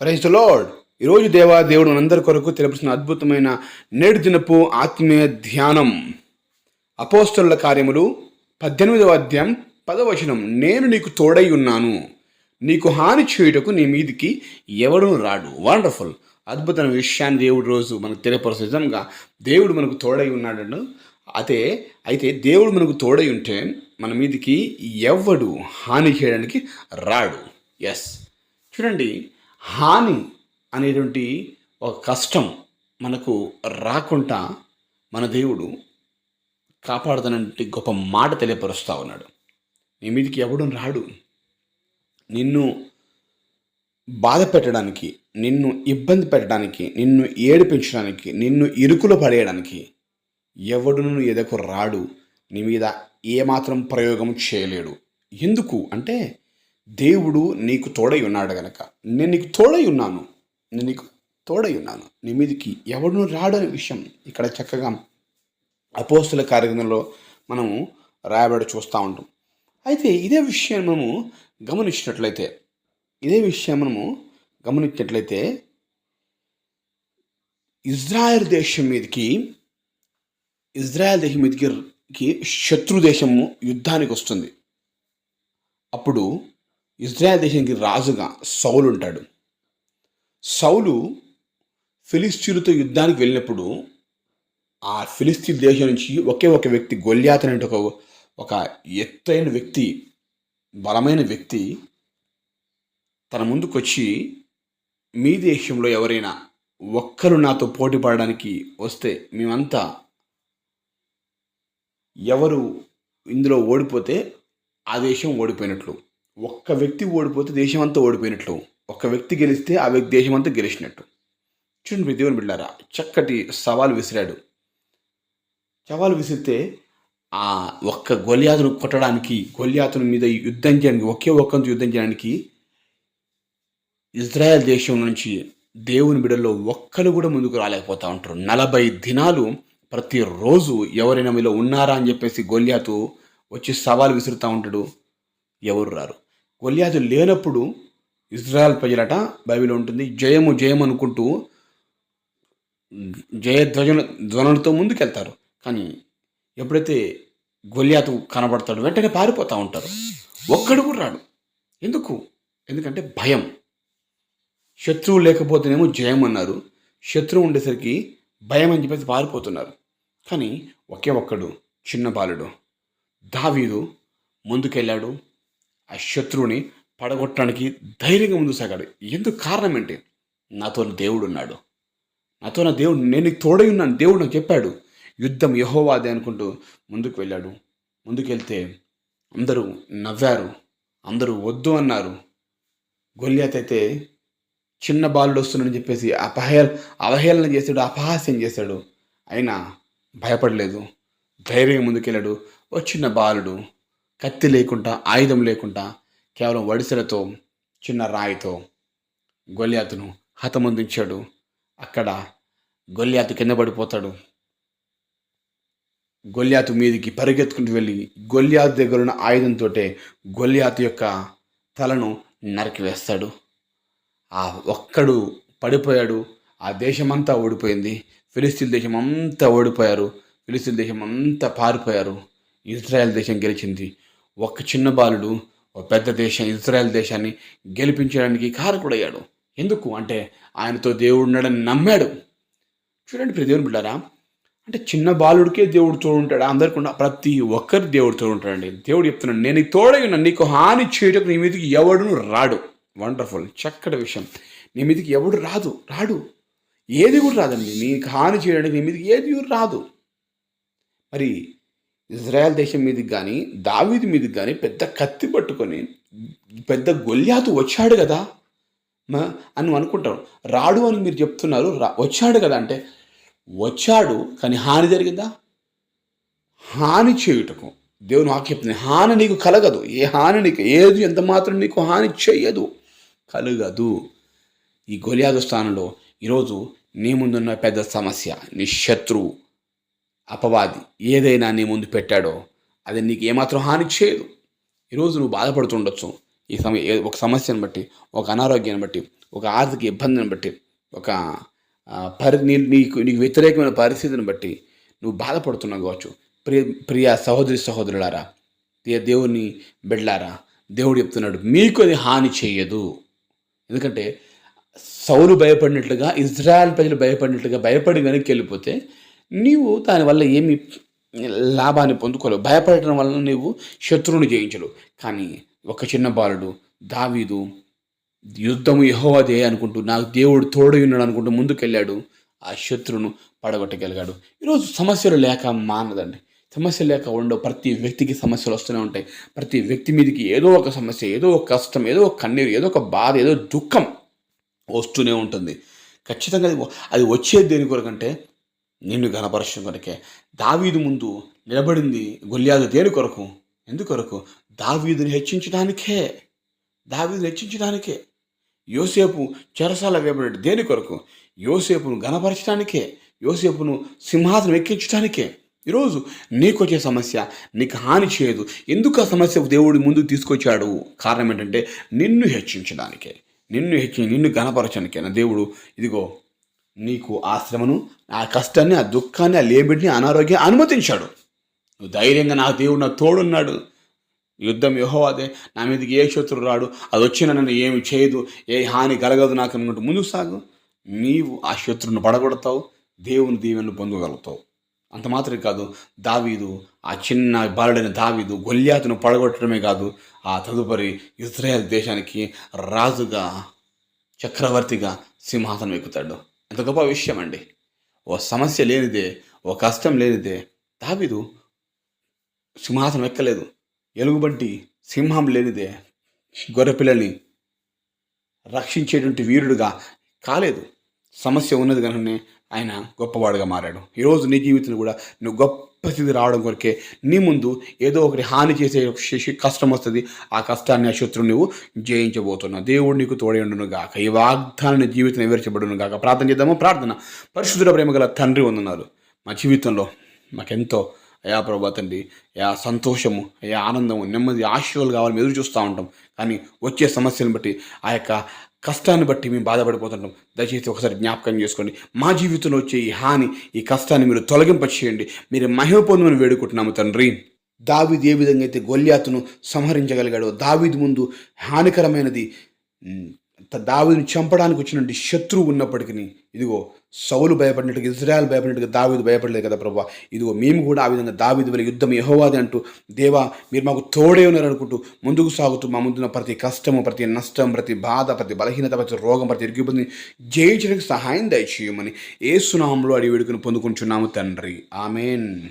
Praise lord ఈరోజు దేవా దేవుడు మనందరి కొరకు తెలుపుతున్న అద్భుతమైన నేడు దినపు ఆత్మీయ ధ్యానం. అపోస్తలుల కార్యములు పద్దెనిమిదవ అధ్యాయం పదవచనం నేను నీకు తోడై ఉన్నాను. నీకు హాని చేయుటకు నీ మీదికి ఎవడు రాడు. వండర్ఫుల్ అద్భుతమైన విషయాన్ని దేవుడు రోజు మనకు తెలియపరుస్తుంది నిజంగా దేవుడు మనకు తోడై ఉన్నాడు అయితే అయితే దేవుడు మనకు తోడై ఉంటే మన మీదికి ఎవడు హాని చేయడానికి రాడు. ఎస్ చూడండి హాని అనేటువంటి ఒక కష్టం మనకు రాకుండా మన దేవుడు కాపాడుతానంటే గొప్ప మాట తెలియపరుస్తూ ఉన్నాడు. నీ మీదికి ఎవడు రాడు. నిన్ను బాధ పెట్టడానికి నిన్ను ఇబ్బంది పెట్టడానికి నిన్ను ఏడిపించడానికి నిన్ను ఇరుకులు పడేయడానికి ఎవడును ఎదకు రాడు. నీ మీద ఏమాత్రం ప్రయోగం చేయలేడు. ఎందుకు? అంటే దేవుడు నీకు తోడై ఉన్నాడు గనక. నేను నీకు తోడై ఉన్నాను. నేను నీకు తోడై ఉన్నాను. నీ మీదకి ఎవడును రాడు అనే విషయం ఇక్కడ చక్కగా అపోస్తుల కార్యక్రమంలో మనము రాయబడి చూస్తూ ఉంటాం. అయితే ఇదే విషయం మనము గమనించినట్లయితే ఇదే విషయం మనము గమనించినట్లయితే ఇజ్రాయెల్ దేశం మీదకి ఇజ్రాయెల్ దేశం మీదకి శత్రు దేశము యుద్ధానికి వస్తుంది. అప్పుడు ఇజ్రాయెల్ దేశానికి రాజుగా సౌలు ఉంటాడు. సౌలు ఫిలిస్తీన్లతో యుద్ధానికి వెళ్ళినప్పుడు ఆ ఫిలిస్తీన్ దేశం నుంచి ఒకే ఒక వ్యక్తి గొల్యాత్ అనే ఒక ఒక ఎత్తైన వ్యక్తి బలమైన వ్యక్తి తన ముందుకొచ్చి మీ దేశంలో ఎవరైనా ఒక్కరు నాతో పోటీ పడడానికి వస్తే మేమంతా ఎవరు ఇందులో ఓడిపోతే ఆ దేశం ఓడిపోయినట్లు. ఒక్క వ్యక్తి ఓడిపోతే దేశం అంతా ఓడిపోయినట్లు. ఒక్క వ్యక్తి గెలిస్తే ఆ వ్యక్తి దేశం అంతా గెలిచినట్టు. చూడండి దేవుని బిడ్డారా చక్కటి సవాలు విసిరాడు. సవాలు విసిరితే ఆ ఒక్క గొలియాతును కొట్టడానికి గొలియాతుని మీద యుద్ధం చేయడానికి ఒకే ఒక్కంతో యుద్ధం చేయడానికి ఇజ్రాయెల్ దేశం నుంచి దేవుని బిడల్లో ఒక్కరు కూడా ముందుకు రాలేకపోతూ ఉంటారు. నలభై దినాలు ప్రతిరోజు ఎవరైనా మీలో ఉన్నారా అని చెప్పేసి గొల్యాతు వచ్చి సవాల్ విసురుతూ ఉంటాడు. ఎవరు రారు? గొల్యాదు లేనప్పుడు ఇజ్రాయల్ ప్రజలట బైబిల్ ఉంటుంది జయము జయం అనుకుంటూ జయధ్వజ ధ్వనులతో ముందుకెళ్తారు. కానీ ఎప్పుడైతే గొల్యాతు కనబడతాడు వెంటనే పారిపోతూ ఉంటారు. ఒక్కడు కూడా రాడు. ఎందుకు? ఎందుకంటే భయం. శత్రువు లేకపోతేనేమో జయం అన్నారు. శత్రువు ఉండేసరికి భయం అని చెప్పేసి పారిపోతున్నారు. కానీ ఒకే ఒక్కడు చిన్న బాలుడు. దావీదు ముందుకెళ్ళాడు. ఆ శత్రువుని పడగొట్టడానికి ధైర్యంగా ముందు సాగాడు. ఎందుకు కారణం ఏంటి? నాతో దేవుడు ఉన్నాడు నాతో నా దేవుడు నేను తోడై ఉన్నాను. దేవుడు నాకు చెప్పాడు. యుద్ధం యహోవాదే అనుకుంటూ ముందుకు వెళ్ళాడు. ముందుకెళ్తే అందరూ నవ్వారు. అందరూ వద్దు అన్నారు. గొల్యాత్ అయితే చిన్న బాలుడు వస్తున్నాడని చెప్పేసి అపహే అవహేళన చేశాడు అపహాస్యం చేశాడు. అయినా భయపడలేదు. ధైర్యం ముందుకెళ్ళాడు. ఓ చిన్న బాలుడు కత్తి లేకుండా ఆయుధం లేకుండా కేవలం వడిసెలతో చిన్న రాయితో గొల్యాతును హతమందించాడు. అక్కడ గొల్యాతు కింద పడిపోతాడు. గొల్యాతు మీదికి పరిగెత్తుకుంటూ వెళ్ళి గొల్యాతు దగ్గర ఉన్న ఆయుధంతో గొల్యాతు యొక్క తలను నరికివేస్తాడు ఆ ఒక్కడు పడిపోయాడు. ఆ దేశమంతా ఓడిపోయింది. ఫిలిస్తీన్ దేశం అంతా ఓడిపోయారు. ఫిలిస్తీన్ దేశం అంతా పారిపోయారు. ఇజ్రాయెల్ దేశం గెలిచింది. ఒక్క చిన్న బాలుడు ఒక పెద్ద దేశం ఇజ్రాయెల్ దేశాన్ని గెలిపించడానికి కారకుడయ్యాడు. ఎందుకు? అంటే ఆయనతో దేవుడు ఉన్నాడని నమ్మాడు. చూడండి ప్రతి దేవుని బిడ్డారా అంటే చిన్న బాలుడికే దేవుడు తోడుంటాడు? ఉంటాడు అందరికీ ఉన్న ప్రతి ఒక్కరి దేవుడు తోడుంటాడండి. దేవుడు చెప్తున్నాడు నేను నీకు తోడై ఉన్నాను నీకు హాని చేయటకు నీ మీదకి ఎవడును రాడు. వండర్ఫుల్ చక్కటి విషయం. నీ మీదకి ఎవడు రాదు? రాడు. ఏది కూడా రాదండి. నీకు హాని చేయడానికి నీ మీదకి ఏది కూడా రాదు. మరి ఇజ్రాయెల్ దేశం మీదకి కానీ దావీది మీదకి కానీ పెద్ద కత్తి పట్టుకొని పెద్ద గొల్యాతు వచ్చాడు కదా? అని నువ్వు రాడు అని మీరు చెప్తున్నారు రా వచ్చాడు కదా అంటే వచ్చాడు కానీ హాని జరిగిందా? హాని చేయుటకు. దేవుని వాక్యం చెప్తుంది హాని నీకు కలగదు. ఏ హాని నీకు ఏది ఎంత మాత్రం నీకు హాని చేయదు కలగదు. ఈ గొలియాదు స్థానంలో ఈరోజు నీ ముందున్న పెద్ద సమస్య నీ శత్రువు. అపవాది ఏదైనా నీ ముందు పెట్టాడో అది నీకు ఏమాత్రం హాని చేయదు. ఈరోజు నువ్వు బాధపడుతుండొచ్చు. ఈ సమయ ఒక సమస్యను బట్టి ఒక అనారోగ్యాన్ని బట్టి ఒక ఆర్థిక ఇబ్బందిని బట్టి ఒక పరి నీకు నీకు వ్యతిరేకమైన పరిస్థితిని బట్టి నువ్వు బాధపడుతున్నావు కావచ్చు. ప్రియ ప్రియ సహోదరి సహోదరులారా ప్రియ దేవుని బిడ్లారా దేవుడు చెప్తున్నాడు మీకు అది హాని చేయదు. ఎందుకంటే సౌలు భయపడినట్లుగా ఇజ్రాయెల్ ప్రజలు భయపడినట్లుగా భయపడి వెనక్కి వెళ్ళిపోతే నీవు దానివల్ల ఏమి లాభాన్ని పొందుకోలేవు. భయపడటం వలన నీవు శత్రువుని జయించలేవు. కానీ ఒక చిన్న బాలుడు దావీదు యుద్ధము యహోవదే అనుకుంటూ నాకు దేవుడు తోడు ఉన్నాడు అనుకుంటూ ముందుకెళ్ళాడు. ఆ శత్రువును పడగొట్టగలిగాడు. ఈరోజు సమస్యలు లేక మానదండి. సమస్యలు లేక ఉండవు. ప్రతి వ్యక్తికి సమస్యలు వస్తూనే ఉంటాయి. ప్రతి వ్యక్తి మీదకి ఏదో ఒక సమస్య ఏదో ఒక కష్టం ఏదో ఒక కన్నీరు ఏదో ఒక బాధ ఏదో దుఃఖం వస్తూనే ఉంటుంది. ఖచ్చితంగా అది అది వచ్చేది దేని కొరకంటే నిన్ను గనపరచడం కొరకే దావీదు ముందు నిలబడింది గొల్యాదు దేని కొరకు? ఎందుకొరకు దావీదుని హెచ్చించడానికే. దావీదుని హెచ్చించడానికే. యోసేపు చెరసాల వేయబడి దేని కొరకు? యోసేపును గనపరచడానికే యోసేపును సింహాసనం ఎక్కించడానికే. ఈరోజు నీకు వచ్చే సమస్య నీకు హాని చేయదు. ఎందుకు ఆ సమస్య దేవుడి ముందు తీసుకొచ్చాడు? కారణం ఏంటంటే నిన్ను హెచ్చించడానికే. నిన్ను హెచ్చి నిన్ను గనపరచడానికే నా దేవుడు ఇదిగో నీకు ఆ శ్రమను ఆ కష్టాన్ని ఆ దుఃఖాన్ని ఆ లేబిడిని అనారోగ్యం అనుమతించాడు. నువ్వు ధైర్యంగా నా దేవుడు నా తోడున్నాడు. యుద్ధం యహోవాదే నా మీదకి ఏ శత్రువు రాడు? అది వచ్చిన నన్ను ఏమి చేయదు ఏ హాని కలగదు నాకు అనుకుంటూ ముందుకు సాగు. నీవు ఆ శత్రువును పడగొడతావు దేవుని దీవెనను పొందగలుగుతావు. అంత మాత్రమే కాదు దావీదు ఆ చిన్న బాలుడైన దావీదు గొల్యాతును పడగొట్టడమే కాదు ఆ తదుపరి ఇజ్రాయెల్ దేశానికి రాజుగా చక్రవర్తిగా సింహాసనం ఎక్కుతాడు. ఎంత గొప్ప విషయం అండి. ఓ సమస్య లేనిదే ఓ కష్టం లేనిదే దావీదు సింహాసనం ఎక్కలేదు. ఎలుగుబంటి సింహం లేనిదే గొర్రెపిల్లని రక్షించేటువంటి వీరుడుగా కాలేదు. సమస్య ఉన్నది కనుకనే ఆయన గొప్పవాడుగా మారాడు. ఈరోజు నీ జీవితంలో కూడా నువ్వు గొప్ప పరిస్థితి రావడం కొరకే నీ ముందు ఏదో ఒకటి హాని చేసే ఒక కష్టం వస్తుంది. ఆ కష్టాన్ని ఆ శత్రువు నువ్వు జయించబోతున్నావు. దేవుడు నీకు తోడే ఉండును గాక. ఈ వాగ్దానాన్ని జీవితం నెరవేర్చబడును గాక. ప్రార్థన చేద్దాము? ప్రార్థన. పరిశుద్ధుల ప్రేమ గల తండ్రి వందనాలు. మా జీవితంలో మాకెంతో అయా ప్రభా తండ్రి అయా సంతోషము అయా ఆనందము నెమ్మది ఆశయాలు కావాలని ఎదురు చూస్తూ ఉంటాం. కానీ వచ్చే సమస్యలను బట్టి ఆ యొక్క కష్టాన్ని బట్టి మేము బాధపడిపోతుంటాం. దయచేసి ఒకసారి జ్ఞాపకం చేసుకోండి. మా జీవితంలో వచ్చే ఈ హాని ఈ కష్టాన్ని మీరు తొలగింప చేయండి మీరు మహిమ పొందమని వేడుకుంటున్నాము తండ్రి. దావీదు ఏ విధంగా అయితే గొల్యాతును సంహరించగలిగాడో దావీదు ముందు హానికరమైనది దావీదుని చంపడానికి వచ్చినటువంటి శత్రువు ఉన్నప్పటికీ ఇదిగో సౌలు భయపడినట్టుగా ఇజ్రాయల్ భయపడినట్టుగా దావీదు భయపడలేదు కదా ప్రభా. ఇదిగో మేము కూడా ఆ విధంగా దావీదు వల్ల యుద్ధం యహోవాది అంటూ దేవా మీరు మాకు తోడే ఉన్నారు అనుకుంటూ ముందుకు సాగుతూ మా ముందున్న ప్రతి కష్టము ప్రతి నష్టం ప్రతి బాధ ప్రతి బలహీనత ప్రతి రోగం ప్రతి ఇరుగుబడిని జయించడానికి సహాయం దయచేయమని ఏ సునామంలో అడిగి వేడుకను పొందుకుంటున్నాము తండ్రి. ఆమెన్.